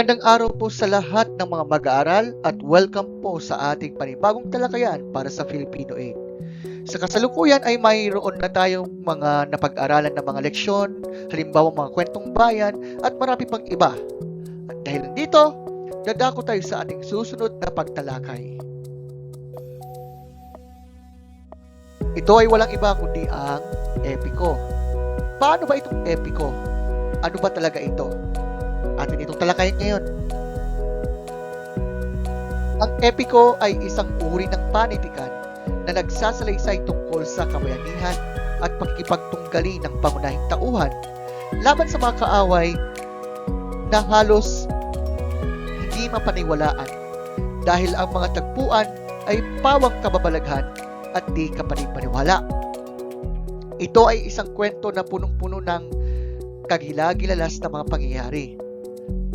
Magandang araw po sa lahat ng mga mag-aaral at welcome po sa ating panibagong talakayan para sa Filipino 8. Sa kasalukuyan ay mayroon na tayong mga napag-aralan na mga leksyon, halimbawa mga kwentong bayan at marami pang iba. At dahil dito, dadako tayo sa ating susunod na pagtalakay. Ito ay walang iba kundi ang epiko. Paano ba itong epiko? Ano ba talaga ito? Atin itong talakayan ngayon. Ang epiko ay isang uri ng panitikan na nagsasalaysay tungkol sa kabayanihan at pakikipagtunggali ng pangunahing tauhan laban sa mga kaaway na halos hindi mapaniwalaan dahil ang mga tagpuan ay pawang kababalaghan at di kapanipaniwala. Ito ay isang kwento na punong-puno ng kagilagilalas na mga pangyayari.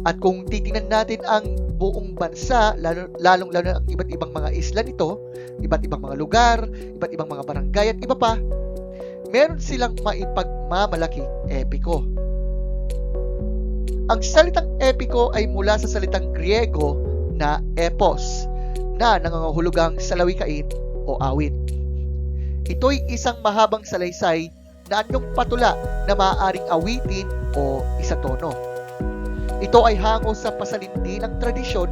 At kung titingnan natin ang buong bansa, lalo, lalong lalo ang iba't ibang mga isla nito, iba't ibang mga lugar, iba't ibang mga barangay at iba pa, meron silang maipagmamalaking epiko. Ang salitang epiko ay mula sa salitang Griego na epos, na nangangahulugang salawikain o awit. Ito'y isang mahabang salaysay na anyong patula na maaaring awitin o isatono. Ito ay hango sa pasalindi ng tradisyon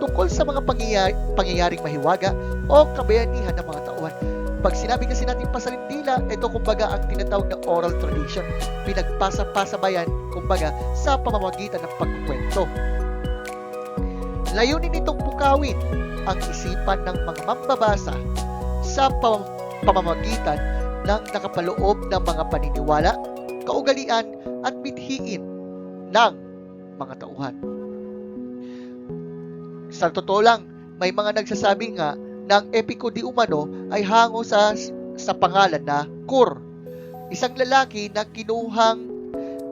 tungkol sa mga pangyayari, pangyayaring mahiwaga o kabayanihan ng mga tauhan. Pag sinabi kasi natin pasalindila, ito kumbaga ang tinatawag na oral tradition. Pinagpasa-pasabayan, kumbaga, sa pamamagitan ng pagkukwento. Layunin nitong bukawin ang isipan ng mga mambabasa sa pam- pamamagitan ng nakapaloob ng mga paniniwala, kaugalian at bithiin ng mga tauhan. Sa totoo lang, may mga nagsasabi nga na ang epiko di umano ay hango sa, sa pangalan na Kur, isang lalaki na kinuhang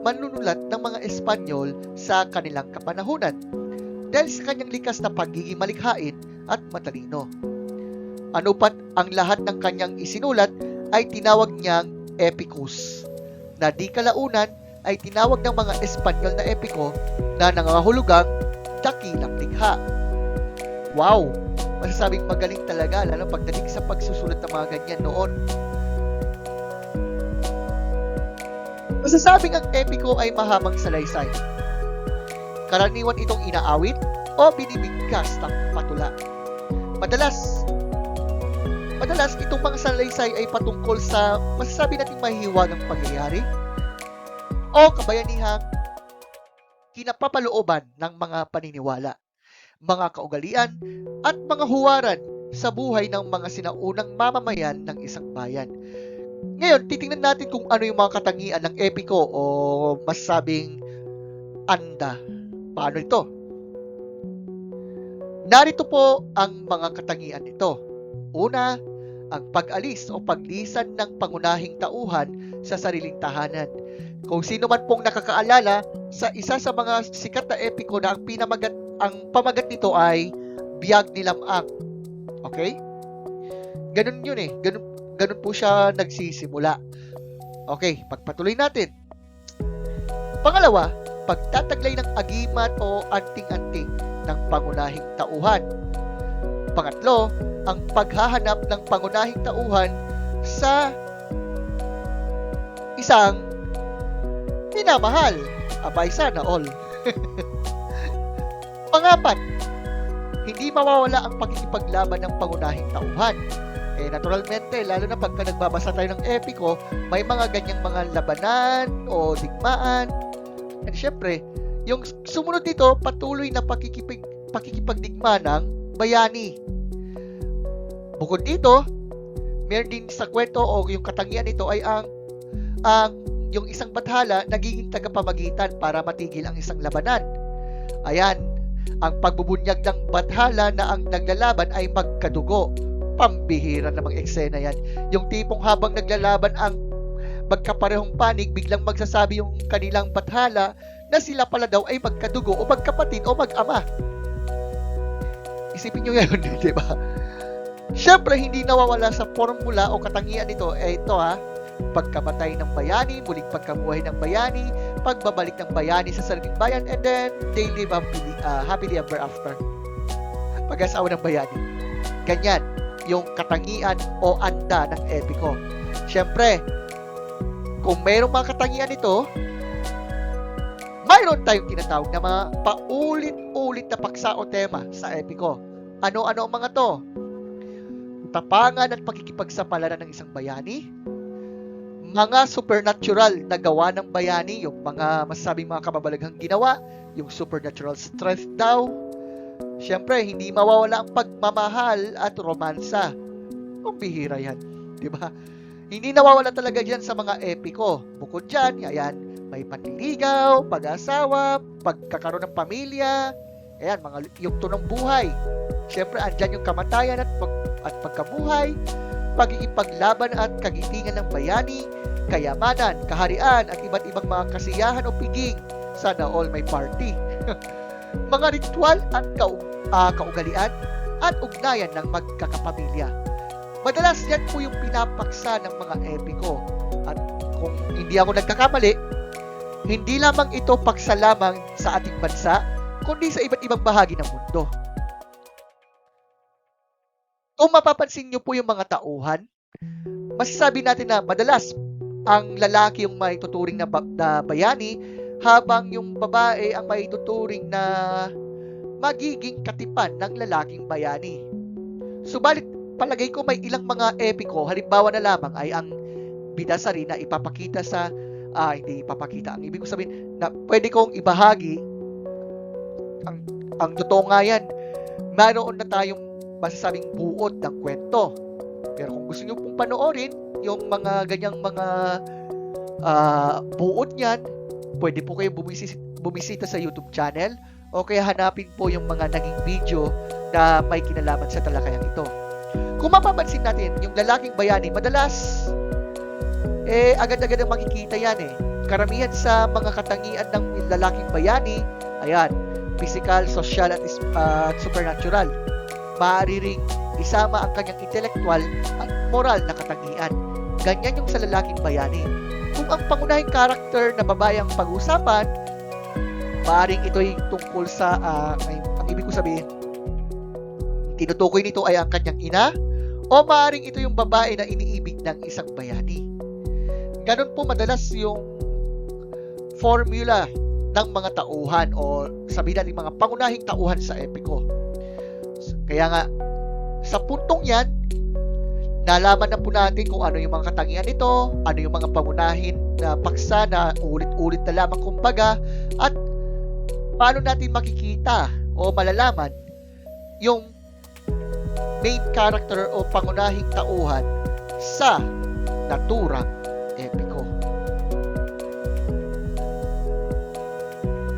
manunulat ng mga Espanyol sa kanilang kapanahunan dahil sa kanyang likas na pagiging malikhain at matalino. Ano pat ang lahat ng kanyang isinulat ay tinawag niyang epicus, na di kalaunan ay tinawag ng mga Espanyol na epiko na nangangahulugang dakilang likha. Wow! Masasabing magaling talaga lalo pagdating sa pagsusulat ng mga ganyan noon. Masasabing ang epiko ay mahamang salaysay. Karaniwan itong inaawit o binibigkas ng patula. Madalas, madalas itong mga salaysay ay patungkol sa masasabi nating mahihiwagang pangyayari o kabayanihang kinapapalooban ng mga paniniwala, mga kaugalian at mga huwaran sa buhay ng mga sinaunang mamamayan ng isang bayan. Ngayon, titingnan natin kung ano yung mga katangian ng epiko o masasabing anda. Paano ito? Narito po ang mga katangian nito. Una, ang pag-alis o paglisan ng pangunahing tauhan sa sariling tahanan. Kung sino man pong nakakaalala sa isa sa mga sikat na epiko na ang pinamagat ang pamagat nito ay Biyag ni Lamang. Okay? Ganun yun eh. Ganun, ganun po siya nagsisimula. Okay, pagpatuloy natin. Pangalawa, pagtataglay ng agimat o anting-anting ng pangunahing tauhan. Pangatlo, ang paghahanap ng pangunahing tauhan sa isang minamahal. Abay sana all. Pangapat, hindi mawawala ang pagkikipaglaban ng pangunahing tauhan. Eh, naturalmente, lalo na pagka nagbabasa tayo ng epiko, may mga ganyang mga labanan o digmaan. And syempre, yung sumunod dito, patuloy na pakikipag, pakikipagdigma ng bayani. Bukod dito, meron din sa kwento o yung katangian nito ay ang ang yung isang bathala nagiging tagapamagitan para matigil ang isang labanan. Ayan, ang pagbubunyag ng bathala na ang naglalaban ay magkadugo. Pambihira namang eksena yan. Yung tipong habang naglalaban ang magkaparehong panig, biglang magsasabi yung kanilang bathala na sila pala daw ay magkadugo o magkapatid o mag-ama. Isipin nyo ngayon, di ba? Siyempre, hindi nawawala sa formula o katangian nito, eh ito ha, pagkamatay ng bayani, muling pagkabuhay ng bayani, pagbabalik ng bayani sa sariling bayan and then they live happily, uh, happily ever after. Pag-asawa ng bayani. Ganyan yung katangian o anda ng epiko. Siyempre, kung mayroong mga katangian ito, mayroon tayong tinatawag na mga paulit-ulit na paksa o tema sa epiko. Ano-ano ang mga to? Tapangan at pakikipagsapalaran ng isang bayani, mga supernatural na gawa ng bayani, yung mga masasabing mga kababalaghang ginawa, yung supernatural strength daw. Siyempre, hindi mawawala ang pagmamahal at romansa. Ang bihira yan, di ba? Hindi nawawala talaga dyan sa mga epiko. Bukod dyan, ayan, may panliligaw, pag-asawa, pagkakaroon ng pamilya, ayan, mga yugto ng buhay. Siyempre, andyan yung kamatayan at, pag, at pagkabuhay, pag-iipaglaban at kagitingan ng bayani, kayamanan, kaharian, at iba't ibang mga kasiyahan o piging. Sana all may party. mga ritual at kau, ah, kaugalian at ugnayan ng magkakapamilya. Madalas yan po yung pinapaksa ng mga epiko. At kung hindi ako nagkakamali, hindi lamang ito paksa lamang sa ating bansa, kundi sa iba't ibang bahagi ng mundo. Kung mapapansin nyo po yung mga tauhan, masasabi natin na madalas ang lalaki yung may tuturing na, ba- na bayani habang yung babae ang may tuturing na magiging katipan ng lalaking bayani. Subalit, palagay ko may ilang mga epiko, halimbawa na lamang ay ang bidasari na ipapakita sa, ah, hindi ipapakita, ang ibig ko sabihin na pwede kong ibahagi, ang, ang totoo nga yan, mayroon na tayong masasabing buod ng kwento. Pero kung gusto nyo pong panoorin, yung mga ganyang mga ah, buod niyan, pwede po kayo bumisita, bumisita sa YouTube channel o kaya hanapin po yung mga naging video na may kinalaman sa talakayang ito. Kung mapapansin natin, yung lalaking bayani, madalas, eh, agad-agad ang makikita yan eh. Karamihan sa mga katangian ng lalaking bayani, ayan, physical, social, at, at supernatural. Maaari ring isama ang kanyang intellectual at moral na katangian. Ganyan yung sa lalaking bayani. Kung ang pangunahing karakter na babae ang pag-usapan, maaaring ito'y tungkol sa, ah, ay, ang ibig ko sabihin, tinutukoy nito ay ang kanyang ina, o maaaring ito yung babae na iniibig ng isang bayani. Ganon po madalas yung formula ng mga tauhan o sabihin natin mga pangunahing tauhan sa epiko. Kaya nga, sa puntong yan, nalaman na po natin kung ano yung mga katangian nito, ano yung mga pangunahin na paksa na ulit-ulit na lamang kumbaga, at paano natin makikita o malalaman yung main character o pangunahing tauhan sa naturang epiko.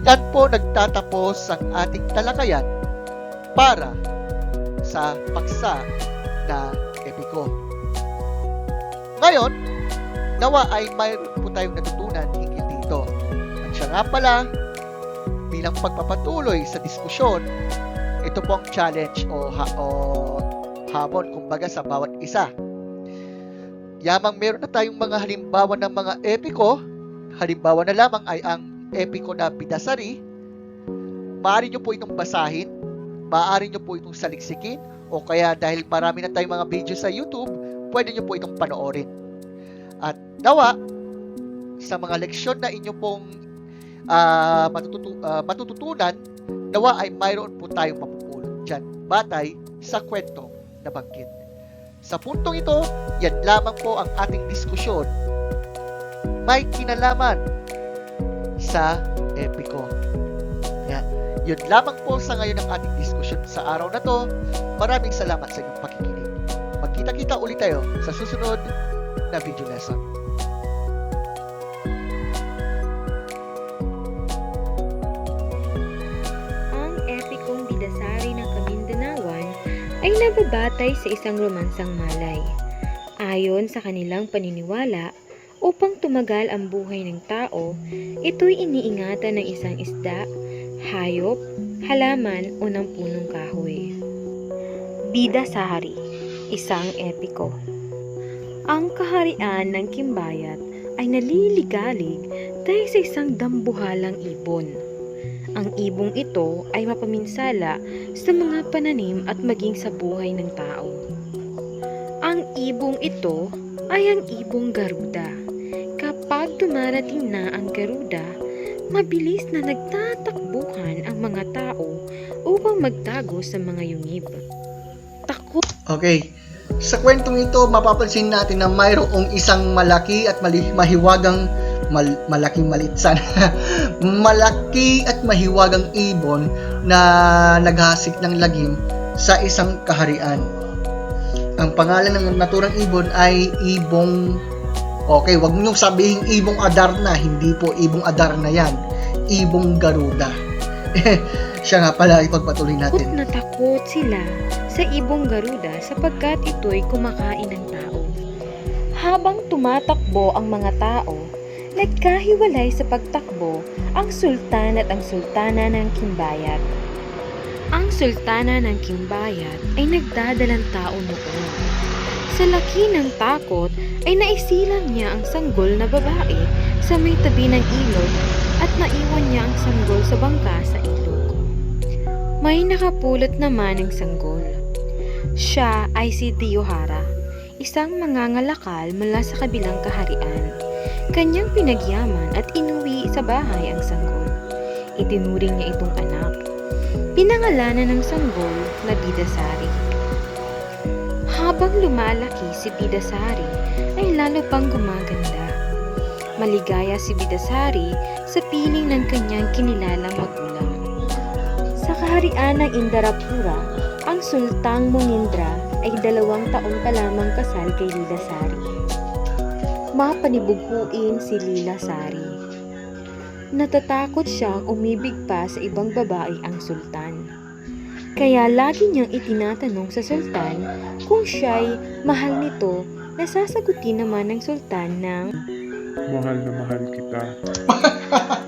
Yan po nagtatapos ang ating talakayan para sa paksa na epiko. Ngayon, nawa ay mayroon po tayong natutunan hinggil dito. At siya nga pala, bilang pagpapatuloy sa diskusyon, ito po ang challenge o, ha, o hamon kumbaga sa bawat isa. Yamang meron na tayong mga halimbawa ng mga epiko, halimbawa na lamang ay ang epiko na Bidasari, maaari nyo po itong basahin, maaari nyo po itong saliksikin, o kaya dahil marami na tayong mga video sa YouTube, pwede nyo po itong panoorin. At nawa, sa mga leksyon na inyo pong ah, matututu- ah, matututunan, nawa ay mayroon po tayong mapupulot dyan, batay sa kwento na banggit. Sa puntong ito, yan lamang po ang ating diskusyon. May kinalaman sa epiko. Yun lamang po sa ngayon ang ating diskusyon sa araw na to. Maraming salamat sa inyong pakikinig. Magkita-kita ulit tayo sa susunod na video lesson. Ang epikong bidasari ng Kamindanawan ay nababatay sa isang romansang malay. Ayon sa kanilang paniniwala, upang tumagal ang buhay ng tao, ito'y iniingatan ng isang isda, hayop, halaman o ng punong kahoy. Bidasari, isang epiko. Ang kaharian ng Kimbayat ay naliligalig namatay sa isang dambuhalang ibon. Ang ibong ito ay mapaminsala sa mga pananim at maging sa buhay ng tao. Ang ibong ito ay ang ibong Garuda. Kapag dumarating na ang Garuda, mabilis na nagtatakbuhan ang mga tao upang magtago sa mga yungib. Takot Okay. Sa kwentong ito, mapapansin natin na mayroong isang malaki at mali- mahiwagang mal- malaking malit sana. malaki at mahiwagang ibon na naghasik ng lagim sa isang kaharian. Ang pangalan ng naturang ibon ay ibong Okay, wag niyo sabihin ibong Adarna, hindi po ibong Adarna 'yan. Ibong Garuda. Siya nga pala ipagpatuloy natin. na takot sila sa ibong Garuda sapagkat ito'y kumakain ng tao. Habang tumatakbo ang mga tao, nagkahiwalay sa pagtakbo ang sultan at ang sultana ng Kimbayat. Ang sultana ng Kimbayat ay nagdadalang tao noon. Sa laki ng takot ay naisilang niya ang sanggol na babae sa may tabi ng ilog at naiwan niya ang sanggol sa bangka sa ilog. May nakapulot naman ng sanggol. Siya ay si Diyohara, isang mangangalakal mula sa kabilang kaharian. Kanyang pinagyaman at inuwi sa bahay ang sanggol. Itinuring niya itong anak. Pinangalanan ng sanggol na Bidasari. Habang lumalaki si Bidasari, ay lalo pang gumaganda. Maligaya si Bidasari sa piling ng kanyang kinilalang magulang. Sa kaharian ng Indarapura, ang Sultang Munindra ay dalawang taon pa lamang kasal kay Lila Sari. Mapanibughuin si Lila Sari. Natatakot siyang umibig pa sa ibang babae ang sultan. Kaya lagi niyang itinatanong sa sultan kung siya'y mahal nito na sasagutin naman ng sultan ng Mahal na mahal kita.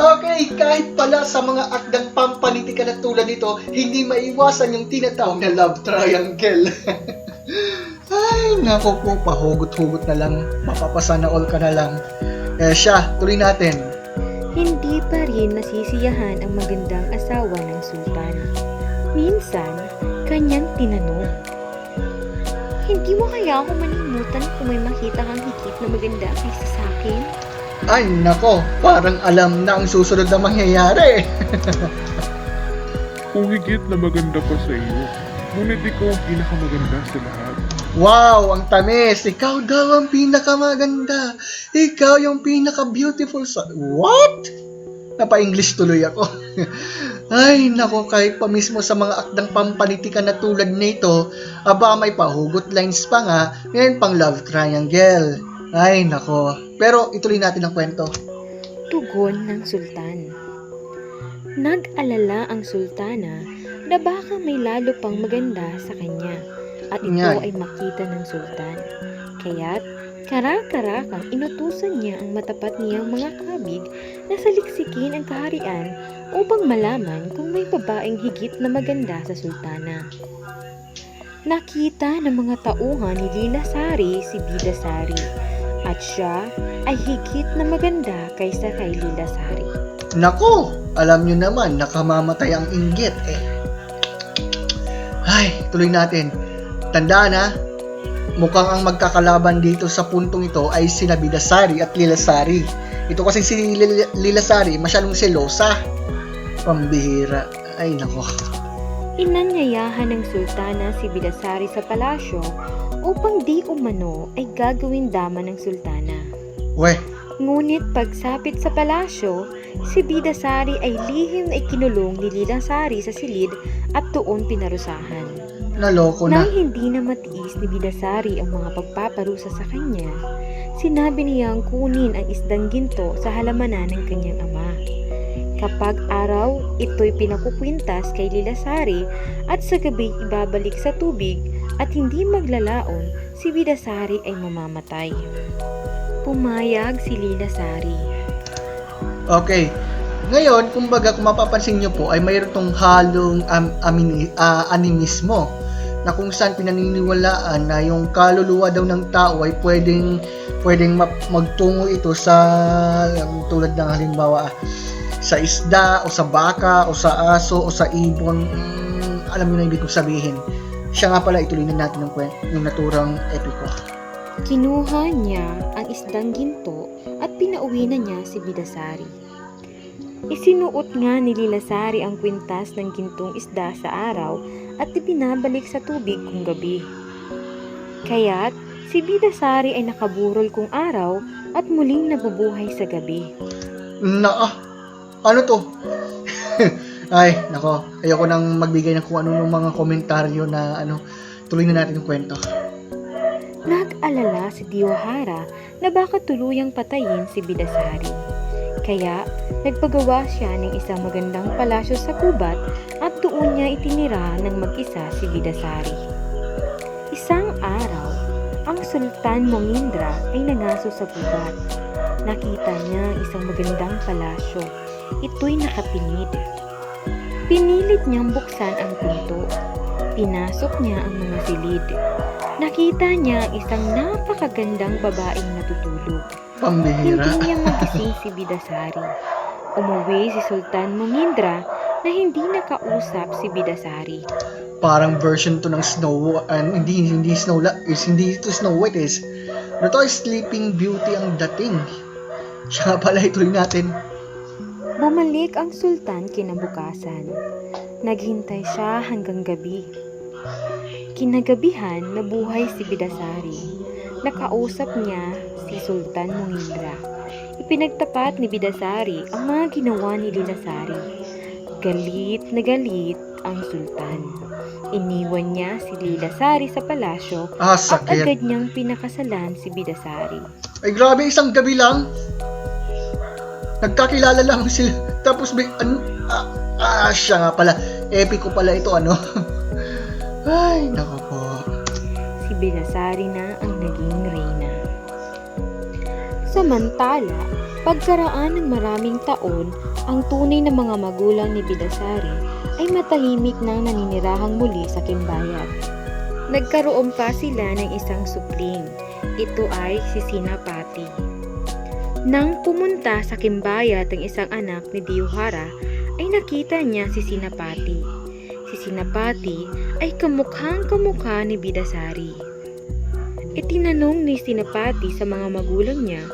Okay, kahit pala sa mga akdang pampanitika na tulad nito, hindi maiwasan yung tinatawag na love triangle. Ay, naku po, pahugot-hugot na lang. Mapapasana all ka na lang. Eh siya, tuloy natin. Hindi pa rin nasisiyahan ang magandang asawa ng sultan. Minsan, kanyang tinanong, Hindi mo kaya ako manimutan kung may makita kang higit na maganda kaysa sa akin? Ay, nako, parang alam na ang susunod na mangyayari. Kung higit na maganda pa sa iyo, ngunit ikaw ang pinakamaganda sa lahat. Wow, ang tamis. Ikaw daw ang pinakamaganda. Ikaw yung pinaka-beautiful sa... What? Napa-English tuloy ako. Ay, nako, kahit pa mismo sa mga akdang pampanitika na tulad nito, aba may pahugot lines pa nga, ngayon pang love triangle. Ay, nako. Pero ituloy natin ang kwento. Tugon ng sultan. Nag-alala ang sultana na baka may lalo pang maganda sa kanya at ito Yan. ay makita ng sultan. Kaya't karak-karakang inutusan niya ang matapat niyang mga kabig na saliksikin ang kaharian upang malaman kung may babaeng higit na maganda sa sultana. Nakita ng mga tauhan ni Lila Sari si Bida Sari at siya ay higit na maganda kaysa kay Lila Sari. Nako, alam nyo naman, nakamamatay ang inggit eh. Ay, tuloy natin. Tandaan ha, mukhang ang magkakalaban dito sa puntong ito ay sina Bidasari at Lilasari. Ito kasi si Lil- Lilasari, masyadong selosa. Pambihira. Ay, nako. Inanyayahan ng sultana si Bidasari sa palasyo upang di umano ay gagawin dama ng sultana. Weh, Ngunit pagsapit sa palasyo, si Bidasari ay lihim na ikinulong ni Lilasari sa silid at doon pinarusahan. Naloko na. Nang hindi na matiis ni Bidasari ang mga pagpaparusa sa kanya, sinabi niyang kunin ang isdang ginto sa halamanan ng kanyang ama. Kapag araw, ito'y pinakukwintas kay Lilasari at sa gabi ibabalik sa tubig at hindi maglalaon, si Bidasari ay mamamatay. Pumayag si Lilasari. Okay. Ngayon, kumbaga kung mapapansin nyo po ay mayroon tong halong am, amini, ah, animismo. Na kung saan pinaniniwalaan na yung kaluluwa daw ng tao ay pwedeng pwedeng ma- magtungo ito sa tulad ng halimbawa sa isda o sa baka o sa aso o sa ibon mm, alam niyo na ibig kong sabihin siya nga pala ituloy na natin ng yung naturang epiko Kinuha niya ang isdang ginto at pinauwi na niya si Bidasari. Isinuot nga ni Lilasari ang kwintas ng gintong isda sa araw at ibinabalik sa tubig kung gabi. Kaya't si Bidasari ay nakaburol kung araw at muling nabubuhay sa gabi. na ah, ano to ay nako ayoko nang magbigay ng kung ano ng mga komentaryo na ano tuloy na natin yung kwento Nag-alala si Diwahara na baka tuluyang patayin si Bidasari. Kaya nagpagawa siya ng isang magandang palasyo sa gubat at doon niya itinira ng mag-isa si Bidasari. Isang araw, ang Sultan Mongindra ay nangaso sa gubat. Nakita niya ang isang magandang palasyo. Ito'y nakapinid. Pinilit niyang buksan ang pinto. Pinasok niya ang mga silid. Nakita niya ang isang napakagandang babaeng natutulog. Pambihira Hindi niya magising si Bidasari. Umuwi si Sultan Mungindra na hindi nakausap si Bidasari. parang version to ng Snow and hindi hindi Snow is hindi ito Snow White is ano to Sleeping Beauty ang dating siya pala ituloy natin Bumalik ang sultan kinabukasan. Naghintay siya hanggang gabi. Kinagabihan, nabuhay si Bidasari. Nakausap niya si Sultan Mungindra. Ipinagtapat ni Bidasari ang mga ginawa ni Lilasari. Galit na galit ang sultan. Iniwan niya si Lilasari sa palasyo ah at sakit agad niyang pinakasalan si Bidasari. ay grabe isang gabi lang nagkakilala lang sila tapos may ano ah, ah siya nga pala epico pala ito ano ay nako po si Belasari na ang naging reyna. Samantala, pagkaraan ng maraming taon, ang tunay na mga magulang ni Bidasari ay matahimik nang naninirahang muli sa Kimbayat. Nagkaroon pa sila ng isang supling. Ito ay si Sinapati. Nang pumunta sa Kimbayat ang isang anak ni Diyuhara, ay nakita niya si Sinapati. Si Sinapati ay kamukhang kamukha ni Bidasari. Itinanong ni Sinapati sa mga magulang niya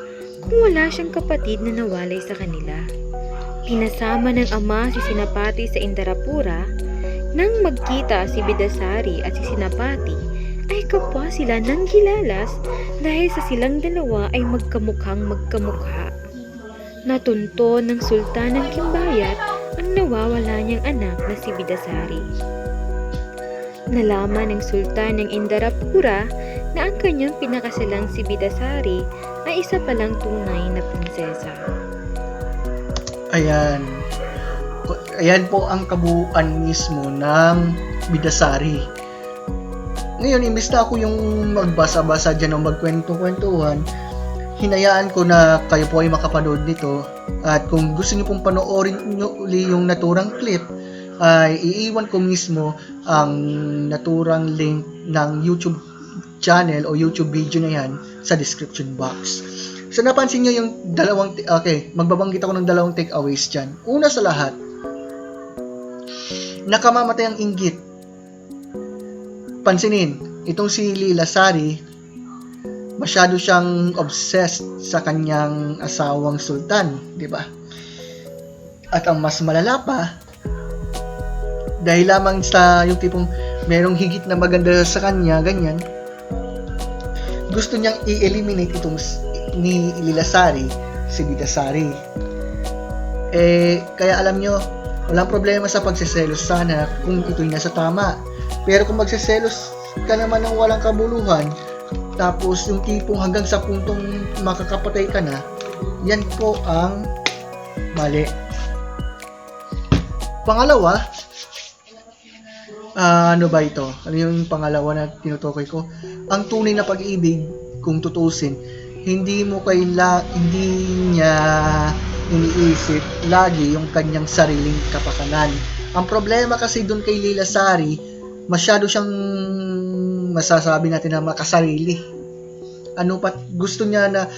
kung wala siyang kapatid na nawalay sa kanila. Pinasama ng ama si Sinapati sa Indarapura. Nang magkita si Bidasari at si Sinapati, ay kapwa sila ng gilalas dahil sa silang dalawa ay magkamukhang magkamukha. Natunto ng sultan ng Kimbayat nawawala niyang anak na si Bidasari. Nalaman ng sultan ng Indarapura na ang kanyang pinakasalang si Bidasari ay isa palang tunay na prinsesa. Ayan. Ayan po ang kabuuan mismo ng Bidasari. Ngayon, imbis na ako yung magbasa-basa dyan o magkwento-kwentuhan, hinayaan ko na kayo po ay makapanood nito. At kung gusto niyo pong panoorin nyo uli yung naturang clip, ay iiwan ko mismo ang naturang link ng YouTube channel o YouTube video na yan sa description box. So napansin nyo yung dalawang, okay, magbabanggit ako ng dalawang takeaways dyan. Una sa lahat, nakamamatay ang inggit. Pansinin, itong si Lila Sari, masyado siyang obsessed sa kanyang asawang sultan, di ba? At ang mas malala pa, dahil lamang sa yung tipong merong higit na maganda sa kanya, ganyan, gusto niyang i-eliminate itong ni Lilasari, si Bidasari. Eh, kaya alam nyo, walang problema sa pagsiselos sana kung ito'y nasa tama. Pero kung magsiselos ka naman ng walang kabuluhan, tapos yung tipong hanggang sa puntong makakapatay ka na, yan po ang mali. Pangalawa, ah, ano ba ito? Ano yung pangalawa na tinutukoy ko? Ang tunay na pag-ibig, kung tutusin, hindi mo kaila, hindi niya iniisip lagi yung kanyang sariling kapakanan. Ang problema kasi doon kay Lila Sari, masyado siyang masasabi natin na makasarili. Ano pa gusto niya na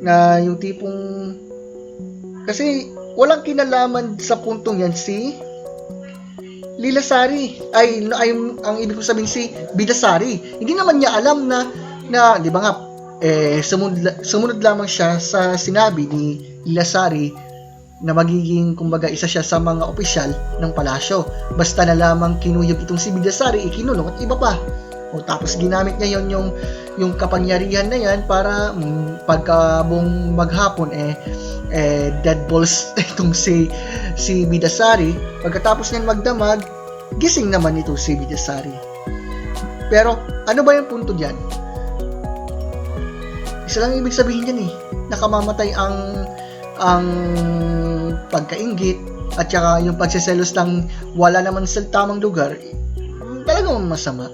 na yung tipong kasi walang kinalaman sa puntong yan si Lila Sari ay, ay ang ibig ko sabihin si Bidasari. Hindi naman niya alam na na di ba nga eh sumunod, sumunod lamang siya sa sinabi ni Lila Sari na magiging kumbaga isa siya sa mga opisyal ng palasyo. Basta na lamang kinuyog itong si Bidasari ikinulong at iba pa o tapos ginamit niya yon yung yung kapangyarihan na yan para mm, pagkabong maghapon eh eh dead balls itong si si Bidasari. Pagkatapos niyan magdamag gising naman ito si Bidasari. Pero ano ba yung punto diyan isa lang ibig sabihin diyan eh. Nakamamatay ang ang pagkaingit at saka yung pagseselos ng wala naman sa tamang lugar. Talagang masama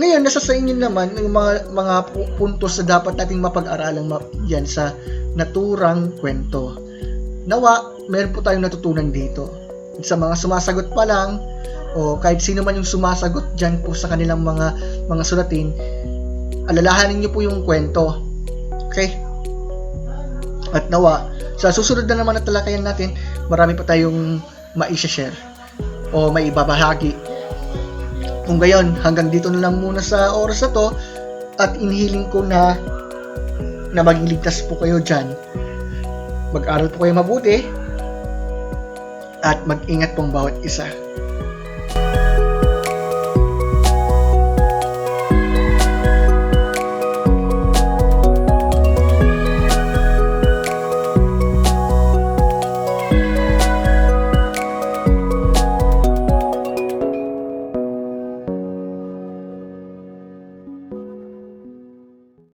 ngayon, nasa sa inyo naman yung mga, mga pu- puntos na dapat nating mapag-aralan ma- yan sa naturang kwento. Nawa, meron po tayong natutunan dito. Sa mga sumasagot pa lang, o kahit sino man yung sumasagot dyan po sa kanilang mga mga sulatin, alalahanin niyo po yung kwento. Okay? At nawa, sa susunod na naman na talakayan natin, marami pa tayong maisha-share o maibabahagi kung gayon, hanggang dito na lang muna sa oras na to at inihiling ko na na maging ligtas po kayo dyan. Mag-aral po kayo mabuti at mag-ingat pong bawat isa.